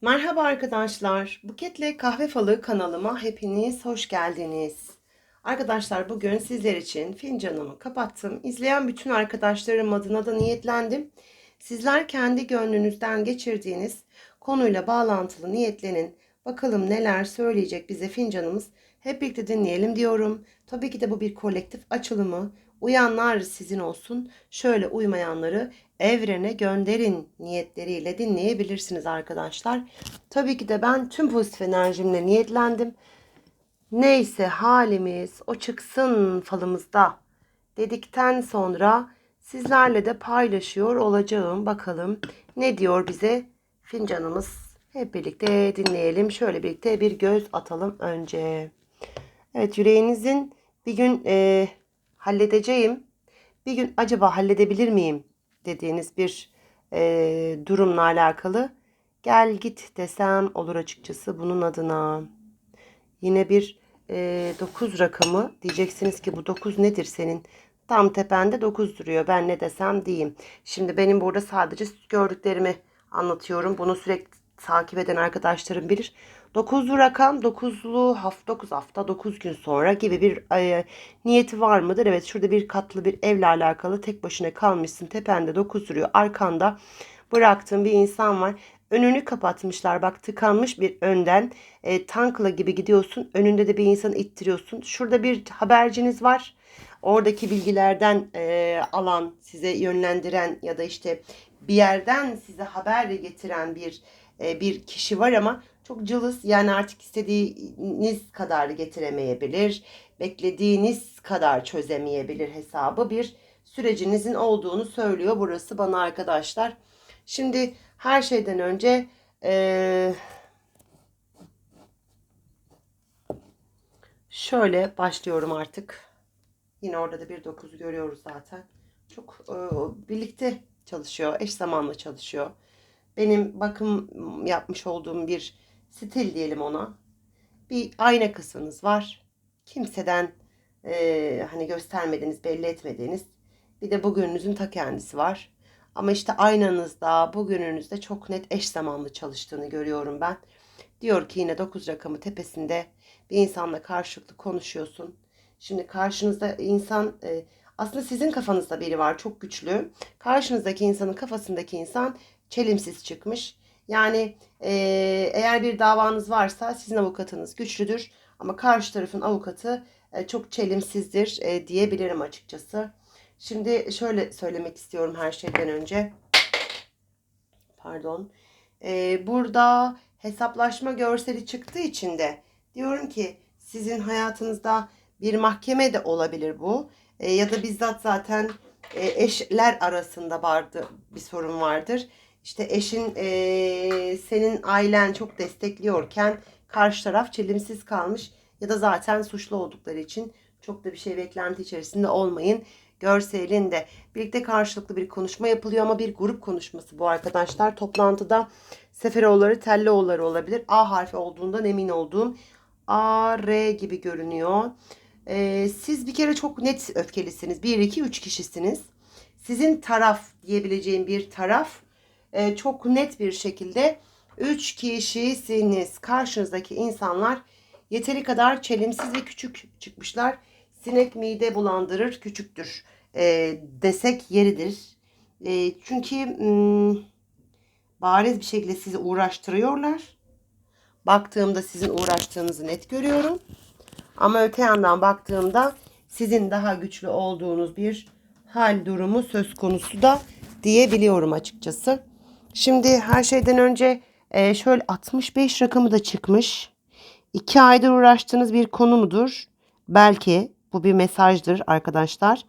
Merhaba arkadaşlar. Buketle Kahve Falı kanalıma hepiniz hoş geldiniz. Arkadaşlar bugün sizler için fincanımı kapattım. İzleyen bütün arkadaşlarım adına da niyetlendim. Sizler kendi gönlünüzden geçirdiğiniz konuyla bağlantılı niyetlenin. Bakalım neler söyleyecek bize fincanımız. Hep birlikte dinleyelim diyorum. Tabii ki de bu bir kolektif açılımı. Uyanlar sizin olsun. Şöyle uymayanları evrene gönderin niyetleriyle dinleyebilirsiniz arkadaşlar. Tabii ki de ben tüm pozitif enerjimle niyetlendim. Neyse halimiz o çıksın falımızda dedikten sonra sizlerle de paylaşıyor olacağım. Bakalım ne diyor bize fincanımız. Hep birlikte dinleyelim. Şöyle birlikte bir göz atalım önce. Evet yüreğinizin bir gün e, halledeceğim. Bir gün acaba halledebilir miyim dediğiniz bir e, durumla alakalı gel git desem olur açıkçası bunun adına. Yine bir e, 9 rakamı diyeceksiniz ki bu 9 nedir senin? Tam tepende 9 duruyor. Ben ne desem diyeyim. Şimdi benim burada sadece gördüklerimi anlatıyorum. Bunu sürekli takip eden arkadaşlarım bilir. 9'lu rakam 9'lu hafta 9 hafta 9 gün sonra gibi bir e, niyeti var mıdır? Evet şurada bir katlı bir evle alakalı tek başına kalmışsın. Tepende 9 duruyor. Arkanda bıraktığın bir insan var. Önünü kapatmışlar. Bak tıkanmış bir önden e, tankla gibi gidiyorsun. Önünde de bir insanı ittiriyorsun. Şurada bir haberciniz var. Oradaki bilgilerden e, alan, size yönlendiren ya da işte bir yerden size haber getiren bir e, bir kişi var ama çok cılız yani artık istediğiniz kadar getiremeyebilir. Beklediğiniz kadar çözemeyebilir hesabı bir sürecinizin olduğunu söylüyor burası bana arkadaşlar. Şimdi her şeyden önce e, şöyle başlıyorum artık. Yine orada da bir dokuz görüyoruz zaten. Çok e, birlikte çalışıyor, eş zamanlı çalışıyor. Benim bakım yapmış olduğum bir stil diyelim ona. Bir ayna kısmınız var. Kimseden e, hani göstermediğiniz, belli etmediğiniz. Bir de bugününüzün ta kendisi var. Ama işte aynanızda, bugününüzde çok net eş zamanlı çalıştığını görüyorum ben. Diyor ki yine 9 rakamı tepesinde bir insanla karşılıklı konuşuyorsun. Şimdi karşınızda insan e, aslında sizin kafanızda biri var çok güçlü. Karşınızdaki insanın kafasındaki insan çelimsiz çıkmış. Yani e, eğer bir davanız varsa sizin avukatınız güçlüdür. Ama karşı tarafın avukatı e, çok çelimsizdir e, diyebilirim açıkçası. Şimdi şöyle söylemek istiyorum her şeyden önce. Pardon. E, burada hesaplaşma görseli çıktığı için de diyorum ki sizin hayatınızda bir mahkeme de olabilir bu. E, ya da bizzat zaten e, eşler arasında vardı bir sorun vardır. İşte eşin e, senin ailen çok destekliyorken karşı taraf çelimsiz kalmış ya da zaten suçlu oldukları için çok da bir şey beklenti içerisinde olmayın. Görselinde birlikte karşılıklı bir konuşma yapılıyor ama bir grup konuşması bu arkadaşlar. Toplantıda Seferoğulları, Telloğulları olabilir. A harfi olduğundan emin olduğum A, R gibi görünüyor. Ee, siz bir kere çok net öfkelisiniz. 1, 2, 3 kişisiniz. Sizin taraf diyebileceğim bir taraf e, çok net bir şekilde 3 kişisiniz. Karşınızdaki insanlar yeteri kadar çelimsiz ve küçük çıkmışlar. Sinek mide bulandırır, küçüktür e, desek yeridir. E, çünkü hmm, bariz bir şekilde sizi uğraştırıyorlar. Baktığımda sizin uğraştığınızı net görüyorum. Ama öte yandan baktığımda sizin daha güçlü olduğunuz bir hal durumu söz konusu da diyebiliyorum açıkçası. Şimdi her şeyden önce e, şöyle 65 rakamı da çıkmış. 2 aydır uğraştığınız bir konu mudur? Belki bu bir mesajdır arkadaşlar.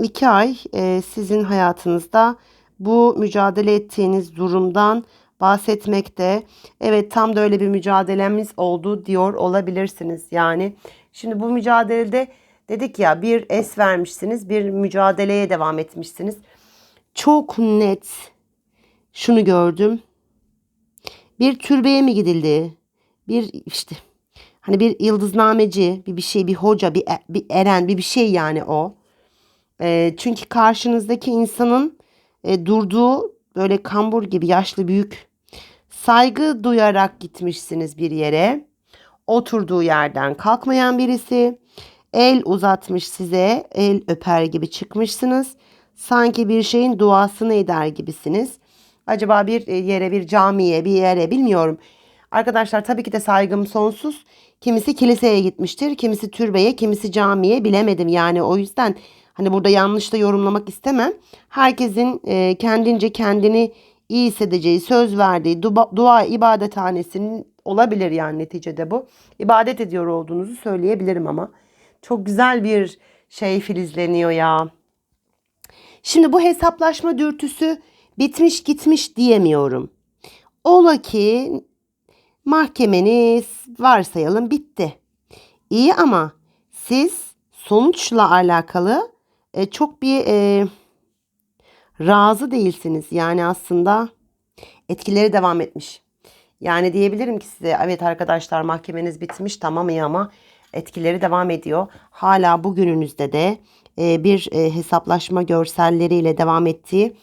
2 ay e, sizin hayatınızda bu mücadele ettiğiniz durumdan bahsetmekte. Evet tam da öyle bir mücadelemiz oldu diyor olabilirsiniz. Yani şimdi bu mücadelede dedik ya bir es vermişsiniz bir mücadeleye devam etmişsiniz. Çok net şunu gördüm. Bir türbeye mi gidildi? Bir işte hani bir yıldıznameci, bir bir şey, bir hoca, bir, e, bir eren, bir bir şey yani o. E, çünkü karşınızdaki insanın e, durduğu böyle kambur gibi yaşlı büyük Saygı duyarak gitmişsiniz bir yere. Oturduğu yerden kalkmayan birisi. El uzatmış size, el öper gibi çıkmışsınız. Sanki bir şeyin duasını eder gibisiniz. Acaba bir e, yere, bir camiye, bir yere bilmiyorum. Arkadaşlar tabii ki de saygım sonsuz. Kimisi kiliseye gitmiştir, kimisi türbeye, kimisi camiye bilemedim yani o yüzden hani burada yanlış da yorumlamak istemem. Herkesin e, kendince kendini iyi hissedeceği, söz verdiği dua, dua ibadethanesinin olabilir yani neticede bu. İbadet ediyor olduğunuzu söyleyebilirim ama. Çok güzel bir şey filizleniyor ya. Şimdi bu hesaplaşma dürtüsü bitmiş gitmiş diyemiyorum. Ola ki mahkemeniz varsayalım bitti. İyi ama siz sonuçla alakalı e, çok bir e, razı değilsiniz. Yani aslında etkileri devam etmiş. Yani diyebilirim ki size evet arkadaşlar mahkemeniz bitmiş tamam iyi ama etkileri devam ediyor. Hala bugününüzde de e, bir e, hesaplaşma görselleriyle devam ettiği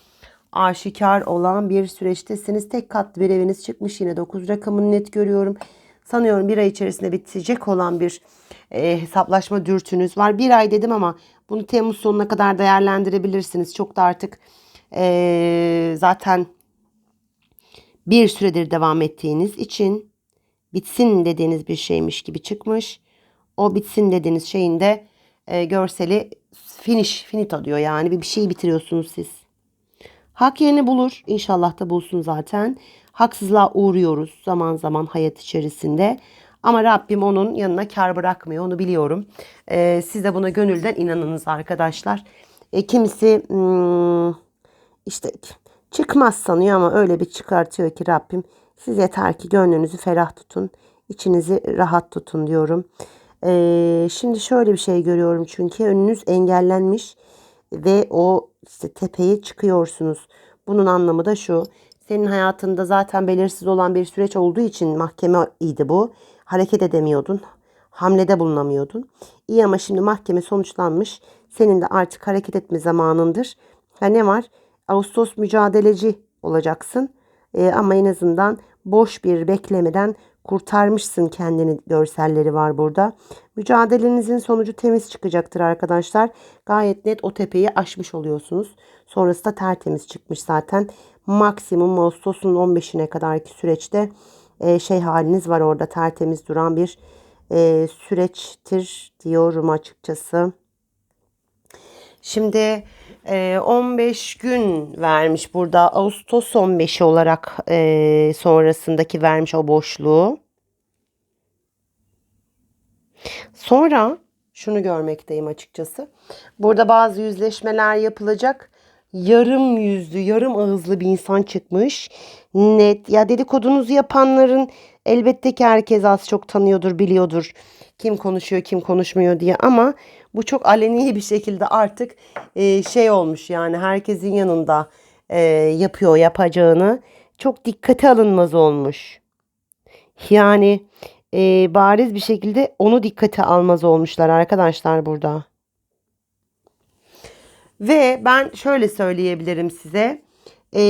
aşikar olan bir süreçtesiniz. Tek kat bir eviniz çıkmış yine 9 rakamını net görüyorum. Sanıyorum bir ay içerisinde bitecek olan bir e, hesaplaşma dürtünüz var. Bir ay dedim ama bunu Temmuz sonuna kadar değerlendirebilirsiniz. Çok da artık e, zaten bir süredir devam ettiğiniz için bitsin dediğiniz bir şeymiş gibi çıkmış. O bitsin dediğiniz şeyin de e, görseli finish, finito diyor yani bir, bir şeyi bitiriyorsunuz siz. Hak yerini bulur. İnşallah da bulsun zaten. Haksızlığa uğruyoruz zaman zaman hayat içerisinde. Ama Rabbim onun yanına kar bırakmıyor. Onu biliyorum. Ee, siz de buna gönülden inanınız arkadaşlar. E, kimisi hmm, işte çıkmaz sanıyor ama öyle bir çıkartıyor ki Rabbim. Siz yeter ki gönlünüzü ferah tutun. içinizi rahat tutun diyorum. Ee, şimdi şöyle bir şey görüyorum çünkü önünüz engellenmiş ve o işte tepeye çıkıyorsunuz. Bunun anlamı da şu. Senin hayatında zaten belirsiz olan bir süreç olduğu için mahkemeydi bu. Hareket edemiyordun. Hamlede bulunamıyordun. İyi ama şimdi mahkeme sonuçlanmış. Senin de artık hareket etme zamanındır. Ha ne var? Ağustos mücadeleci olacaksın. Ee, ama en azından boş bir beklemeden kurtarmışsın kendini görselleri var burada. Mücadelenizin sonucu temiz çıkacaktır arkadaşlar. Gayet net o tepeyi aşmış oluyorsunuz. Sonrası da tertemiz çıkmış zaten. Maksimum Ağustos'un 15'ine kadarki süreçte e, şey haliniz var orada tertemiz duran bir e, süreçtir diyorum açıkçası. Şimdi 15 e, gün vermiş burada Ağustos 15'i olarak e, sonrasındaki vermiş o boşluğu. Sonra şunu görmekteyim açıkçası. Burada bazı yüzleşmeler yapılacak. Yarım yüzlü, yarım ağızlı bir insan çıkmış. Net. Ya dedikodunuzu yapanların elbette ki herkes az çok tanıyordur, biliyordur. Kim konuşuyor, kim konuşmuyor diye ama bu çok aleni bir şekilde artık e, şey olmuş yani herkesin yanında e, yapıyor yapacağını çok dikkate alınmaz olmuş. Yani e, bariz bir şekilde onu dikkate almaz olmuşlar arkadaşlar burada. Ve ben şöyle söyleyebilirim size. E,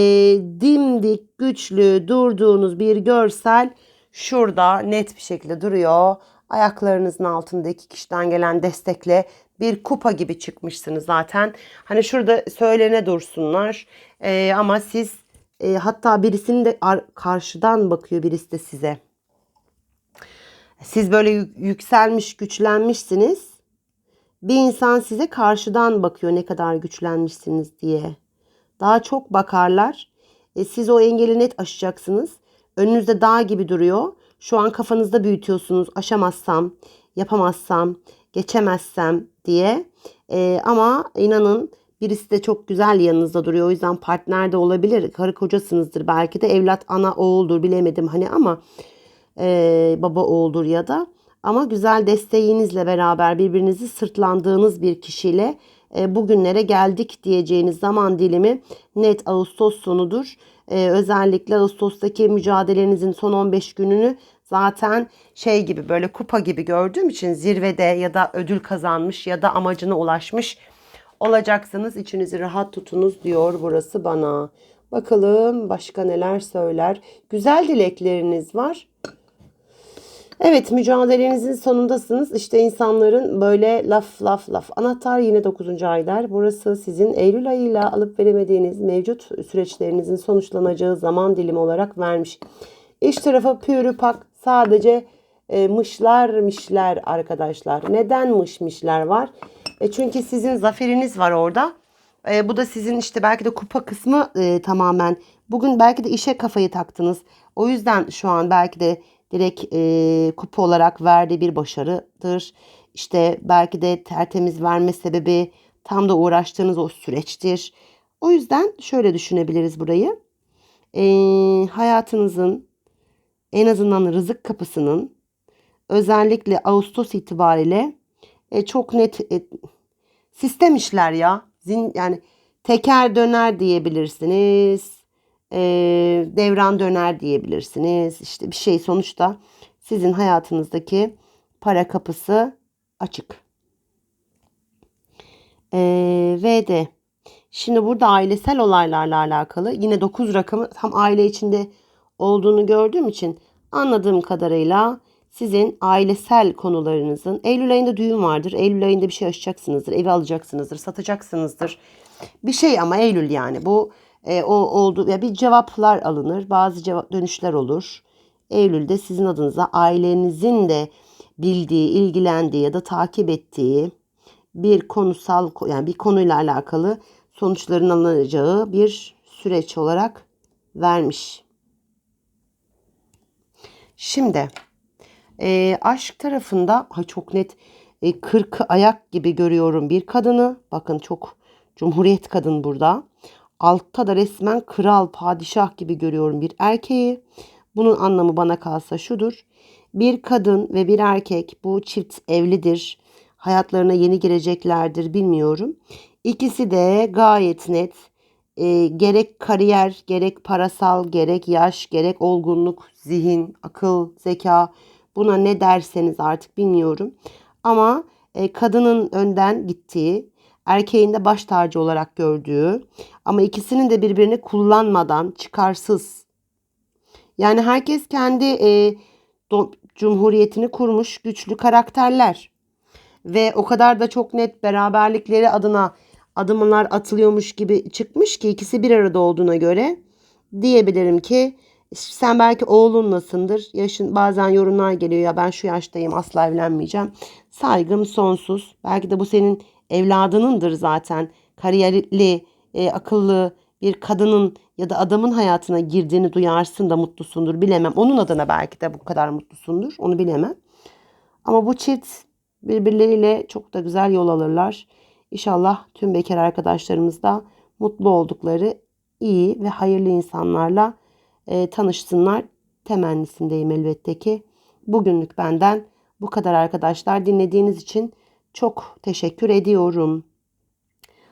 dimdik, güçlü durduğunuz bir görsel şurada net bir şekilde duruyor. Ayaklarınızın altında iki kişiden gelen destekle bir kupa gibi çıkmışsınız zaten. Hani şurada söylene dursunlar. E, ama siz e, hatta birisinin de karşıdan bakıyor birisi de size. Siz böyle yükselmiş, güçlenmişsiniz. Bir insan size karşıdan bakıyor ne kadar güçlenmişsiniz diye. Daha çok bakarlar. E, siz o engeli net aşacaksınız. Önünüzde dağ gibi duruyor. Şu an kafanızda büyütüyorsunuz. Aşamazsam, yapamazsam, geçemezsem diye. E, ama inanın birisi de çok güzel yanınızda duruyor. O yüzden partner de olabilir. Karı kocasınızdır. Belki de evlat ana oğuldur bilemedim hani ama e, baba oğuldur ya da. Ama güzel desteğinizle beraber birbirinizi sırtlandığınız bir kişiyle e, bugünlere geldik diyeceğiniz zaman dilimi net Ağustos sonudur. E, özellikle Ağustos'taki mücadelenizin son 15 gününü zaten şey gibi böyle kupa gibi gördüğüm için zirvede ya da ödül kazanmış ya da amacına ulaşmış olacaksınız. İçinizi rahat tutunuz diyor burası bana. Bakalım başka neler söyler. Güzel dilekleriniz var. Evet mücadelenizin sonundasınız. İşte insanların böyle laf laf laf. Anahtar yine 9. ay der. Burası sizin Eylül ayıyla alıp veremediğiniz mevcut süreçlerinizin sonuçlanacağı zaman dilimi olarak vermiş. İş tarafı pürü pak sadece e, mışlar mişler arkadaşlar. Neden mış mişler var? E, çünkü sizin zaferiniz var orada. E, bu da sizin işte belki de kupa kısmı e, tamamen. Bugün belki de işe kafayı taktınız. O yüzden şu an belki de direkt e, kupa olarak verdiği bir başarıdır. İşte belki de tertemiz verme sebebi tam da uğraştığınız o süreçtir. O yüzden şöyle düşünebiliriz burayı. E, hayatınızın en azından rızık kapısının özellikle Ağustos itibariyle e, çok net e, sistem işler ya. Zin, yani teker döner diyebilirsiniz. E, devran döner diyebilirsiniz. İşte bir şey sonuçta sizin hayatınızdaki para kapısı açık. E, ve de şimdi burada ailesel olaylarla alakalı yine 9 rakamı tam aile içinde olduğunu gördüğüm için anladığım kadarıyla sizin ailesel konularınızın Eylül ayında düğün vardır. Eylül ayında bir şey açacaksınızdır. Evi alacaksınızdır. Satacaksınızdır. Bir şey ama Eylül yani bu e, o oldu ya bir cevaplar alınır. Bazı cevap dönüşler olur. Eylül'de sizin adınıza ailenizin de bildiği, ilgilendiği ya da takip ettiği bir konusal yani bir konuyla alakalı sonuçların alınacağı bir süreç olarak vermiş. Şimdi e, aşk tarafında ha çok net e, kırkı ayak gibi görüyorum bir kadını. Bakın çok cumhuriyet kadın burada. Altta da resmen kral, padişah gibi görüyorum bir erkeği. Bunun anlamı bana kalsa şudur. Bir kadın ve bir erkek bu çift evlidir. Hayatlarına yeni gireceklerdir bilmiyorum. İkisi de gayet net e, gerek kariyer, gerek parasal, gerek yaş, gerek olgunluk, zihin, akıl, zeka buna ne derseniz artık bilmiyorum. Ama e, kadının önden gittiği, erkeğin de baş tacı olarak gördüğü ama ikisinin de birbirini kullanmadan çıkarsız. Yani herkes kendi e, do, cumhuriyetini kurmuş güçlü karakterler ve o kadar da çok net beraberlikleri adına adımlar atılıyormuş gibi çıkmış ki ikisi bir arada olduğuna göre diyebilirim ki sen belki oğlunlasındır. Yaşın bazen yorumlar geliyor ya ben şu yaştayım asla evlenmeyeceğim. Saygım sonsuz. Belki de bu senin evladınındır zaten. Kariyerli, e, akıllı bir kadının ya da adamın hayatına girdiğini duyarsın da mutlusundur bilemem. Onun adına belki de bu kadar mutlusundur. Onu bilemem. Ama bu çift birbirleriyle çok da güzel yol alırlar. İnşallah tüm bekar arkadaşlarımız da mutlu oldukları iyi ve hayırlı insanlarla e, tanışsınlar temennisindeyim elbette ki. Bugünlük benden bu kadar arkadaşlar. Dinlediğiniz için çok teşekkür ediyorum.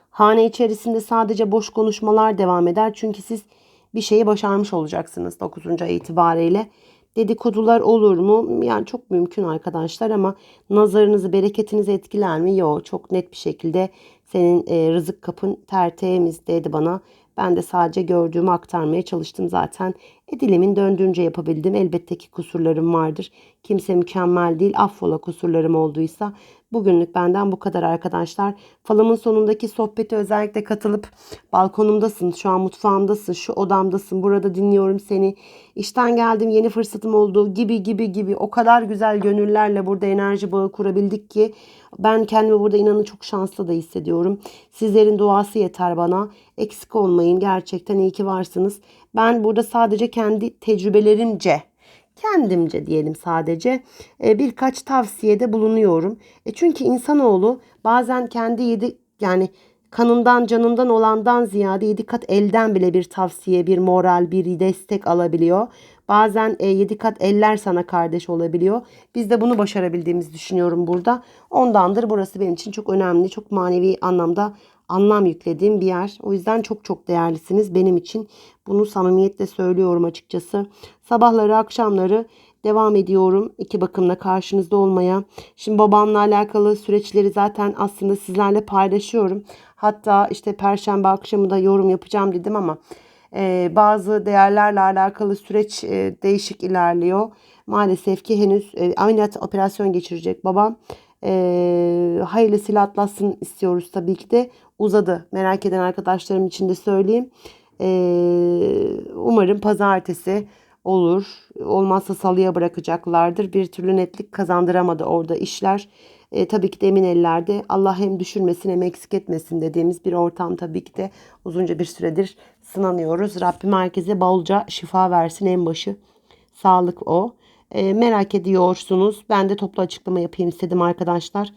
Hane içerisinde sadece boş konuşmalar devam eder. Çünkü siz bir şeyi başarmış olacaksınız 9. ay itibariyle. Dedikodular olur mu? Yani çok mümkün arkadaşlar ama nazarınızı, bereketinizi etkiler mi? Yok. Çok net bir şekilde senin e, rızık kapın tertemiz dedi bana. Ben de sadece gördüğümü aktarmaya çalıştım zaten. E, dilimin döndüğünce yapabildim. Elbette ki kusurlarım vardır. Kimse mükemmel değil. Affola kusurlarım olduysa. Bugünlük benden bu kadar arkadaşlar. Falımın sonundaki sohbete özellikle katılıp balkonumdasın, şu an mutfağımdasın, şu odamdasın, burada dinliyorum seni. İşten geldim yeni fırsatım oldu gibi gibi gibi o kadar güzel gönüllerle burada enerji bağı kurabildik ki ben kendimi burada inanın çok şanslı da hissediyorum. Sizlerin duası yeter bana. Eksik olmayın. Gerçekten iyi ki varsınız. Ben burada sadece kendi tecrübelerimce kendimce diyelim sadece e, birkaç tavsiyede bulunuyorum. E çünkü insanoğlu bazen kendi yedi yani kanından canından olandan ziyade yedi kat elden bile bir tavsiye, bir moral, bir destek alabiliyor. Bazen e, yedi kat eller sana kardeş olabiliyor. Biz de bunu başarabildiğimizi düşünüyorum burada. Ondandır burası benim için çok önemli, çok manevi anlamda anlam yüklediğim bir yer. O yüzden çok çok değerlisiniz benim için. Bunu samimiyetle söylüyorum açıkçası. Sabahları, akşamları devam ediyorum iki bakımla karşınızda olmaya. Şimdi babamla alakalı süreçleri zaten aslında sizlerle paylaşıyorum. Hatta işte perşembe akşamı da yorum yapacağım dedim ama Ee, bazı değerlerle alakalı süreç e, değişik ilerliyor. Maalesef ki henüz e, ameliyat operasyon geçirecek babam. Ee, hayırlısıyla atlatsın istiyoruz tabii ki de. Uzadı. Merak eden arkadaşlarım için de söyleyeyim. Ee, umarım pazartesi olur. Olmazsa salıya bırakacaklardır. Bir türlü netlik kazandıramadı orada işler. E, tabii ki de emin ellerde. Allah hem düşürmesin hem eksik etmesin dediğimiz bir ortam tabii ki de uzunca bir süredir sınanıyoruz. Rabbim herkese bolca şifa versin en başı. Sağlık o. E, merak ediyorsunuz. Ben de toplu açıklama yapayım istedim arkadaşlar.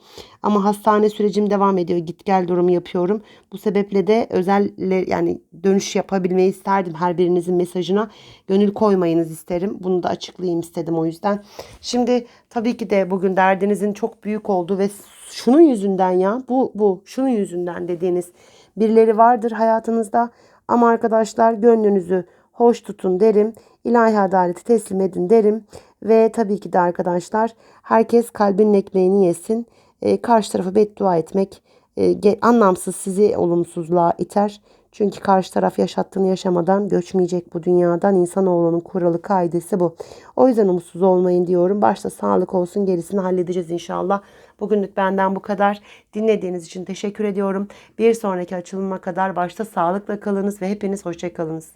Ama hastane sürecim devam ediyor. Git gel durumu yapıyorum. Bu sebeple de özel yani dönüş yapabilmeyi isterdim her birinizin mesajına. Gönül koymayınız isterim. Bunu da açıklayayım istedim o yüzden. Şimdi tabii ki de bugün derdinizin çok büyük olduğu ve şunun yüzünden ya bu bu şunun yüzünden dediğiniz birileri vardır hayatınızda. Ama arkadaşlar gönlünüzü hoş tutun derim. İlahi adaleti teslim edin derim. Ve tabii ki de arkadaşlar herkes kalbinin ekmeğini yesin. E, karşı tarafa beddua etmek e, anlamsız sizi olumsuzluğa iter. Çünkü karşı taraf yaşattığını yaşamadan göçmeyecek bu dünyadan. İnsanoğlunun kuralı kaidesi bu. O yüzden umutsuz olmayın diyorum. Başta sağlık olsun gerisini halledeceğiz inşallah. Bugünlük benden bu kadar. Dinlediğiniz için teşekkür ediyorum. Bir sonraki açılıma kadar başta sağlıkla kalınız ve hepiniz hoşçakalınız.